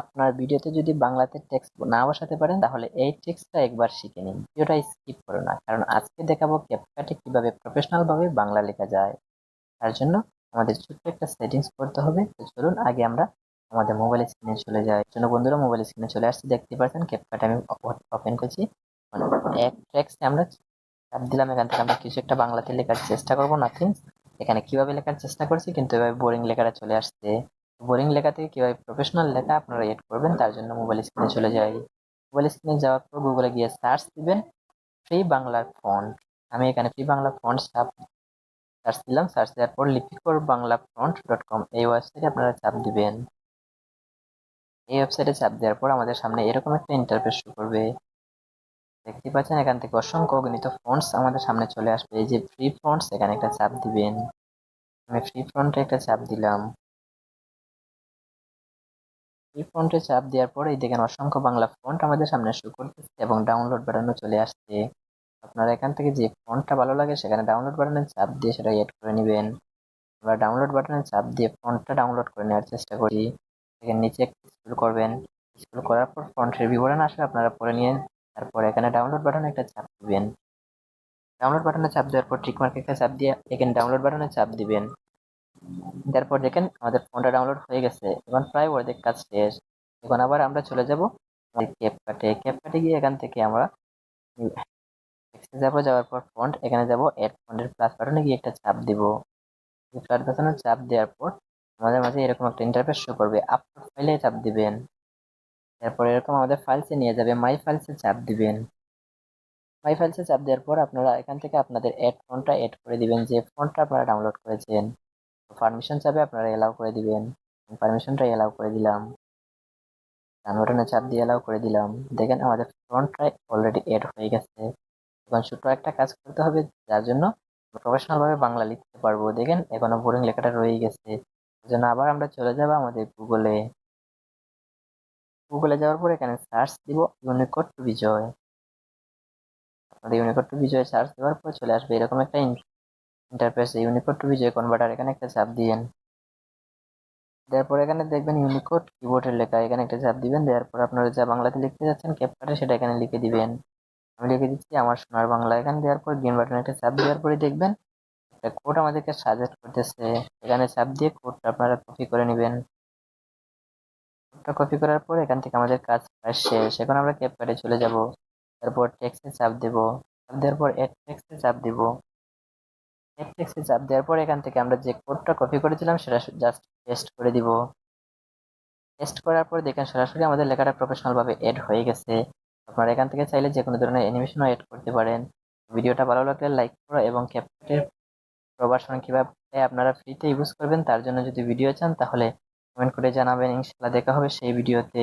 আপনার ভিডিওতে যদি বাংলাতে টেক্সট না বসাতে পারেন, তাহলে এই টেক্সটটা একবার শিখে নিন। ভিডিওটা স্কিপ করো না, কারণ আজকে দেখাবো ক্যাপকাটে কীভাবে প্রফেশনাল ভাবে বাংলা লেখা যায়। তার জন্য আমাদের ছোট্ট একটা সেটিংস করতে হবে। তো চলুন আগে আমরা আমাদের মোবাইল স্ক্রিনে চলে যাই। জন্য বন্ধুরা মোবাইল স্ক্রিনে চলে আসছে। দেখতে পাচ্ছেন ক্যাপকাট আমি ওপেন করছি। মানে এক টেক্সটে আমরা চাপ দিলাম, এখান থেকে আমরা কিছু একটা বাংলাতে লেখার চেষ্টা করব। নাথিং এখানে কীভাবে লেখার চেষ্টা করছি, কিন্তু এভাবে বোরিং লেখাটা চলে আসছে। বোরিং লেখা থেকে কীভাবে প্রফেশনাল লেখা আপনারা এড করবেন, তার জন্য মোবাইল স্ক্রিনে চলে যাই। মোবাইল স্ক্রিনে যাওয়ার পর গুগলে গিয়ে সার্চ দিবেন ফ্রি বাংলার ফন্ট আমি এখানে ফ্রি বাংলা ফন্ট চাপ সার্চ দিলাম সার্চ দেওয়ার পর Lipikar Bangla font dot com এই ওয়েবসাইটে আপনারা চাপ দিবেন। এই ওয়েবসাইটে চাপ দেওয়ার পর আমাদের সামনে এরকম একটা ইন্টারফেস শুরু করবে। দেখতে পাচ্ছেন, এখান থেকে অসংখ্য অগণিত ফন্টস আমাদের সামনে চলে আসবে। এই যে ফ্রি ফন্টস এখানে একটা চাপ দিবেন। আমি ফ্রি ফন্টে একটা চাপ দিলাম। ফ্রি ফন্টে চাপ দেওয়ার পর এই দেখেন অসংখ্য বাংলা ফন্ট আমাদের সামনে শো করতেছে এবং ডাউনলোড বাটনও চলে আসছে। আপনারা এখান থেকে যে ফন্টটা ভালো লাগে সেখানে ডাউনলোড বাটনে চাপ দিয়ে সেটা এড করে নেবেন। আমরা ডাউনলোড বাটনে চাপ দিয়ে ফন্টটা ডাউনলোড করে নেওয়ার চেষ্টা করি। এখানে নিচে স্ক্রল করবেন। স্ক্রল করার পর ফন্টের বিবরণ আসলে আপনারা পরে নিয়ে তারপর এখানে ডাউনলোড বাটনে একটা চাপ দিবেন। ডাউনলোড বাটনে চাপ দেওয়ার পর টিকমার্ক একটা চাপ দিয়ে এখানে ডাউনলোড বাটনে চাপ দিবেন। তারপর দেখেন আমাদের ফোনটা ডাউনলোড হয়ে গেছে এখন প্রায় অর্ধেক কাজ শেষ। এখন আবার আমরা চলে যাব ক্যাপকাটে ক্যাপকাটে গিয়ে এখান থেকে আমরা যাব, যাওয়ার পর ফন্ট এখানে যাব এড ফন্টের প্লাস বাটনে গিয়ে একটা চাপ দিব। প্লাস বাটনে চাপ দেওয়ার পর আমাদের মাঝে এরকম একটা ইন্টারফেস শো করবে। আপলোড ফাইলে চাপ দিবেন। তারপর এরকম আমাদের ফাইলসে নিয়ে যাবে মাই ফাইলসে চাপ দিবেন। মাই ফাইলসে চাপ দেওয়ার পর আপনারা এখান থেকে আপনাদের এড ফোনটা এড করে দিবেন, যে ফোনটা আপনারা ডাউনলোড করেছেন। পারমিশন চাপে আপনারা এলাও করে দিবেন। পারমিশনটা এলাও করে দিলাম। ডান চাপ দিয়ে এলাও করে দিলাম। দেখেন আমাদের ফ্রন্টটা অলরেডি এড হয়ে গেছে। এখন ছোট্ট একটা কাজ করতে হবে, যার জন্য প্রফেশনালভাবে বাংলা লিখতে পারব। দেখেন এখনও বোরিং লেখাটা রয়ে গেছে। জন্য আবার আমরা চলে যাব আমাদের গুগলে গুগলে যাওয়ার পর এখানে সার্চ দিব ইউনিকোড টু বিজয় আপনাদের ইউনিকোড টু বিজয় সার্চ দেওয়ার পর চলে আসবে এরকম একটা interface Unicode to Bijoy converter এখানে একটা চাপ দিয়েন। দেওয়ার পর এখানে দেখবেন ইউনিকোড কিবোর্ডের লেখা, এখানে একটা চাপ দিবেন, দেওয়ার পর আপনারা যা বাংলাতে লিখতে যাচ্ছেন ক্যাপকাটে সেটা এখানে লিখে দিবেন। আমি লিখে দিচ্ছি আমার সোনার বাংলা। এখানে দেওয়ার পর গ্রিন বাটন একটা চাপ দেওয়ার পরে দেখবেন একটা কোড আমাদেরকে সাজেস্ট করতেছে। এখানে চাপ দিয়ে কোডটা আপনারা কপি করে নেবেন। কোডটা কপি করার পর এখান থেকে আমাদের কাজ প্রায় শেষ। এখন আমরা ক্যাপকাটে চলে যাব। তারপর টেক্সটে চাপ দেব। চাপ দেওয়ার পর এড টেক্সটে চাপ দিব। টেক্সটে চাপ দেওয়ার পর এখান থেকে আমরা যে কোডটা কপি করেছিলাম, সেটা জাস্ট পেস্ট করে দিব। পেস্ট করার পর দেখেন সরাসরি আমাদের লেখাটা প্রফেশনাল ভাবে এড হয়ে গেছে। আপনারা এখান থেকে চাইলে যে কোনো ধরনের অ্যানিমেশনও এড করতে পারেন। ভিডিওটা ভালো লাগলে লাইক করো এবং ক্যাপকাটের প্রবাসন কীভাবে আপনারা ফ্রিতে ইউজ করবেন, তার জন্য যদি ভিডিও চান, তাহলে কমেন্ট করে জানাবেন। ইনশাল্লাহ দেখা হবে সেই ভিডিওতে